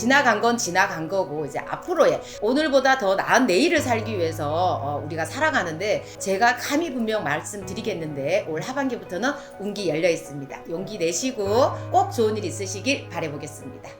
지나간 건 지나간 거고 이제 앞으로의 오늘보다 더 나은 내일을 살기 위해서 어, 우리가 살아가는데 제가 감히 분명 말씀드리겠는데 올 하반기부터는 운기 열려 있습니다. 용기 내시고 꼭 좋은 일 있으시길 바라보겠습니다.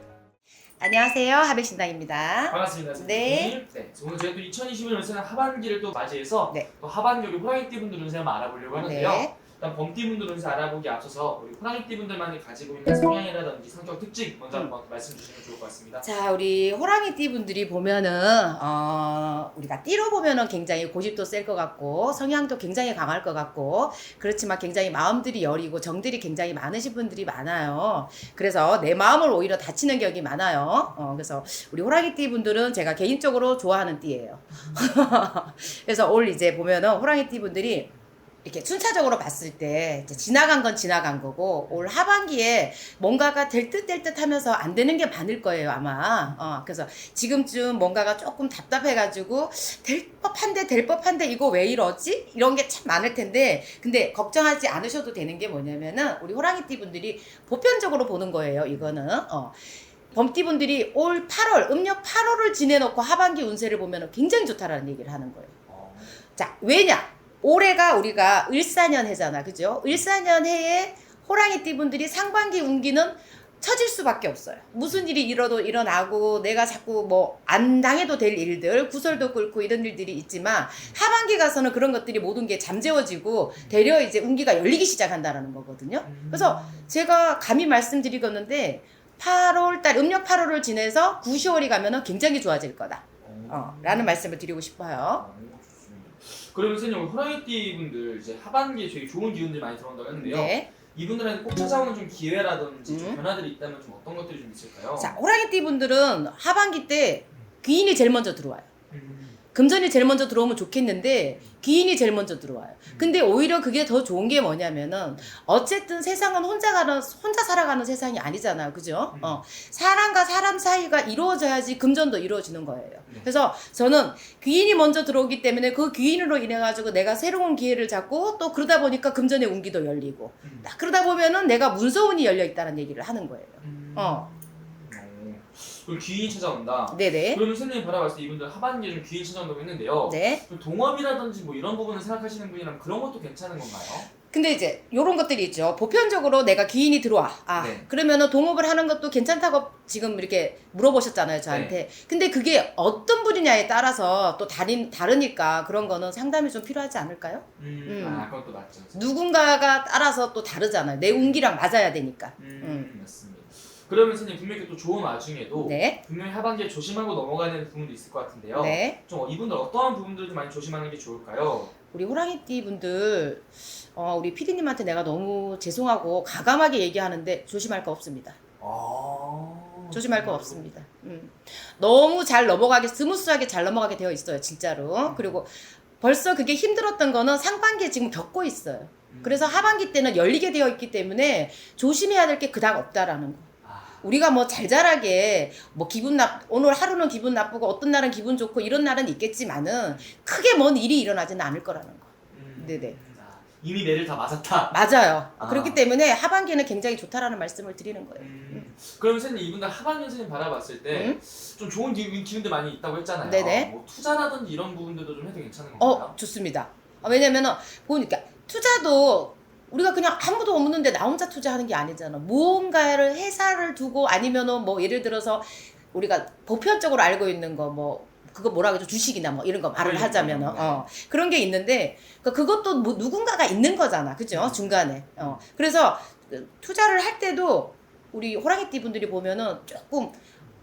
안녕하세요 하백신당입니다. 반갑습니다. 네. 네. 오늘 저희 또 2021년 운세는 하반기를 또 맞이해서 네. 또 하반기 우리 호랑이띠 분들 운세 한번 알아보려고 하는데요. 네. 일단 범띠 분들 운세 알아보기 앞서서 우리 호랑이띠 분들만이 가지고 있는 성향이라든지 성격 특징 먼저 음. 한번 말씀 주시면 좋을 것 같습니다. 자, 우리 호랑이 띠 분들이 보면은, 어, 우리가 띠로 보면은 굉장히 고집도 셀 것 같고, 성향도 굉장히 강할 것 같고, 그렇지만 굉장히 마음들이 여리고, 정들이 굉장히 많으신 분들이 많아요. 그래서 내 마음을 오히려 다치는 격이 많아요. 어, 그래서 우리 호랑이 띠 분들은 제가 개인적으로 좋아하는 띠예요. 그래서 올 이제 보면은 호랑이 띠 분들이 이렇게 순차적으로 봤을 때 이제 지나간 건 지나간 거고 올 하반기에 뭔가가 될 듯 될 듯 하면서 안 되는 게 많을 거예요 아마 어, 그래서 지금쯤 뭔가가 조금 답답해가지고 될 법한데 될 법한데 이거 왜 이러지 이런 게 참 많을 텐데 근데 걱정하지 않으셔도 되는 게 뭐냐면은 우리 호랑이띠 분들이 보편적으로 보는 거예요 이거는 어. 범띠 분들이 올 8월 음력 8월을 지내놓고 하반기 운세를 보면 굉장히 좋다라는 얘기를 하는 거예요. 어, 자, 왜냐? 올해가 우리가 을사년 해잖아. 그죠? 을사년 해에 호랑이띠 분들이 상반기 운기는 처질 수밖에 없어요. 무슨 일이 일어도 일어나고 내가 자꾸 뭐 안 당해도 될 일들, 구설도 끓고 이런 일들이 있지만 하반기 가서는 그런 것들이 모든 게 잠재워지고 되려 이제 운기가 열리기 시작한다라는 거거든요. 그래서 제가 감히 말씀드리겠는데 8월 달 음력 8월을 지내서 9, 10월이 가면은 굉장히 좋아질 거다. 어, 라는 말씀을 드리고 싶어요. 어, 좋습니다. 그러면 선생님 호랑이띠 분들 이제 하반기에 되게 좋은 기운들이 많이 들어온다고 했는데요. 네. 이분들한테 꼭 찾아오는 좀 기회라든지 좀 음. 변화들이 있다면 좀 어떤 것들이 좀 있을까요? 자, 호랑이띠 분들은 하반기 때 귀인이 제일 먼저 들어와요. 음. 금전이 제일 먼저 들어오면 좋겠는데 귀인이 제일 먼저 들어와요. 근데 오히려 그게 더 좋은 게 뭐냐면은 어쨌든 세상은 혼자 가는 혼자 살아가는 세상이 아니잖아요. 그죠? 음. 어. 사람과 사람 사이가 이루어져야지 금전도 이루어지는 거예요. 네. 그래서 저는 귀인이 먼저 들어오기 때문에 그 귀인으로 인해 가지고 내가 새로운 기회를 잡고 또 그러다 보니까 금전의 운기도 열리고 음. 딱 그러다 보면은 내가 문서운이 열려 있다는 얘기를 하는 거예요. 음. 어. 어. 그리고 귀인이 찾아온다. 네네. 그러면 선생님 바라봤을 때 이분들 하반기에 좀 귀인 찾아온다고 했는데요. 네. 좀 동업이라든지 뭐 이런 부분을 생각하시는 분이라면 그런 것도 괜찮은 건가요? 근데 이제 요런 것들이 있죠. 보편적으로 내가 귀인이 들어와. 아, 네. 그러면은 동업을 하는 것도 괜찮다고 지금 이렇게 물어보셨잖아요, 저한테. 네. 근데 그게 어떤 분이냐에 따라서 또 다른, 다르니까 그런 거는 상담이 좀 필요하지 않을까요? 음, 음. 아 그것도 맞죠. 누군가가 따라서 또 다르잖아요. 내 운기랑 맞아야 되니까. 음, 맞습니다. 그러면 선생님 분명히 또 좋은 와중에도 네. 분명히 하반기에 조심하고 넘어가야 되는 부분도 있을 것 같은데요. 네. 좀 이분들 어떠한 부분들 좀 많이 조심하는 게 좋을까요? 우리 호랑이띠 분들, 어, 우리 피디님한테 내가 너무 죄송하고 가감하게 얘기하는데 조심할 거 없습니다. 아... 조심할 거 없습니다. 음. 너무 잘 넘어가게 스무스하게 잘 넘어가게 되어 있어요, 진짜로. 그리고 벌써 그게 힘들었던 거는 상반기에 지금 겪고 있어요. 음. 그래서 하반기 때는 열리게 되어 있기 때문에 조심해야 될 게 그닥 없다라는 거. 아, 우리가 뭐 잘잘하게 뭐 기분 나 오늘 하루는 기분 나쁘고 어떤 날은 기분 좋고 이런 날은 있겠지만은 크게 뭔 일이 일어나지는 않을 거라는 거. 음. 네네. 아, 이미 매를 다 맞았다. 맞아요. 아. 그렇기 때문에 하반기는 굉장히 좋다라는 말씀을 드리는 거예요. 음. 그럼 선생님 이분들 하반기 선생님 바라봤을 때좀 음? 좋은 기, 기운들 많이 있다고 했잖아요. 네네. 뭐 투자라든지 이런 부분들도 좀 해도 괜찮은 건가요? 어, 좋습니다. 아, 왜냐면은 보니까 투자도 우리가 그냥 아무도 없는데 나 혼자 투자하는 게 아니잖아. 무언가를 회사를 두고 아니면은 뭐 예를 들어서 우리가 보편적으로 알고 있는 거 뭐 그거 뭐라 그러죠 주식이나 뭐 이런 거 말을. 하자면은 네. 어 그런 게 있는데 그 그것도 뭐 누군가가 있는 거잖아 그죠 중간에 어 그래서 그 투자를 할 때도 우리 호랑이띠 분들이 보면은 조금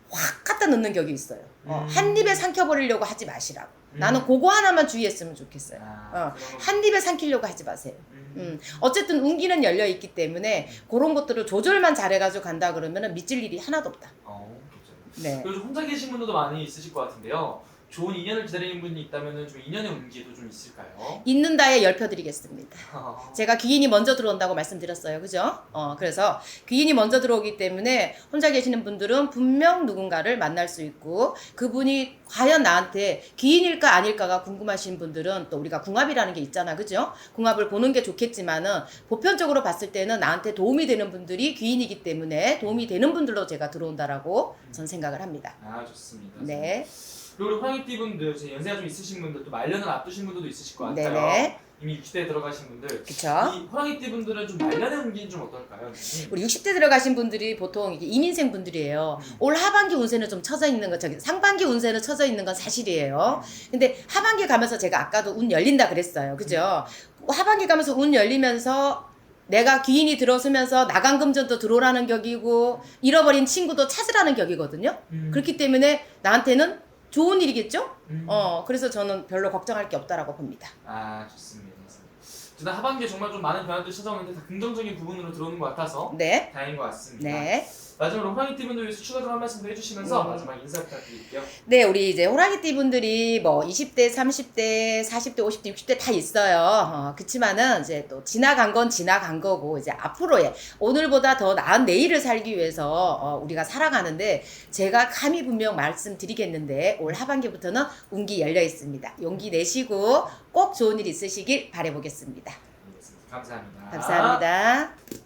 확 갖다 넣는 격이 있어요 어, 음. 한 입에 삼켜버리려고 하지 마시라고 음. 나는 그거 하나만 주의했으면 좋겠어요 아, 어, 한 입에 삼키려고 하지 마세요. 음. 음, 어쨌든 운기는 열려 있기 때문에 그런 것들을 조절만 잘해가지고 간다 그러면은 미칠 일이 하나도 없다. 어, 괜찮아요. 네. 그리고 혼자 계신 분들도 많이 있으실 것 같은데요. 좋은 인연을 기다리는 분이 있다면 좀 인연의 운기도 좀 있을까요? 있는다에 열펴드리겠습니다. 제가 귀인이 먼저 들어온다고 말씀드렸어요. 그죠? 어, 그래서 귀인이 먼저 들어오기 때문에 혼자 계시는 분들은 분명 누군가를 만날 수 있고 그분이 과연 나한테 귀인일까 아닐까가 궁금하신 분들은 또 우리가 궁합이라는 게 있잖아. 그죠? 궁합을 보는 게 좋겠지만은 보편적으로 봤을 때는 나한테 도움이 되는 분들이 귀인이기 때문에 도움이 되는 분들로 제가 들어온다라고 전 생각을 합니다. 아 좋습니다. 네. 그리고 우리 호랑이띠 분들 제 연세가 좀 있으신 분들 또 말년을 앞두신 분들도 있으실 것 같아요. 네네. 이미 60대에 들어가신 분들 그쵸? 이 호랑이띠 분들은 좀 말년의 운기는 좀 어떨까요? 선생님? 우리 60대 들어가신 분들이 보통 이게 이민생 분들이에요. 음. 올 하반기 운세는 좀 처져 있는 거, 저기 상반기 운세는 처져 있는 건 사실이에요. 근데 하반기 가면서 제가 아까도 운 열린다 그랬어요. 그죠? 하반기 가면서 운 열리면서 내가 귀인이 들어서면서 나간 금전도 들어오라는 격이고 잃어버린 친구도 찾으라는 격이거든요. 음. 그렇기 때문에 나한테는 좋은 일이겠죠? 음. 어, 그래서 저는 별로 걱정할 게 없다라고 봅니다. 아 좋습니다. 일단 하반기에 정말 좀 많은 변화들이 찾아오는데 다 긍정적인 부분으로 들어오는 것 같아서 네. 다행인 것 같습니다. 네. 마지막으로 호랑이띠 분들 위해서 추가적으로 한 말씀 더 해주시면서 음. 마지막 인사 부탁드릴게요. 네, 우리 이제 호랑이띠 분들이 뭐 20대, 30대, 40대, 50대, 60대 다 있어요. 어, 그치만은 이제 또 지나간 건 지나간 거고 이제 앞으로의 오늘보다 더 나은 내일을 살기 위해서 어, 우리가 살아가는데 제가 감히 분명 말씀드리겠는데 올 하반기부터는 운기 열려 있습니다. 용기 내시고 꼭 좋은 일 있으시길 바라보겠습니다. 감사합니다. 감사합니다.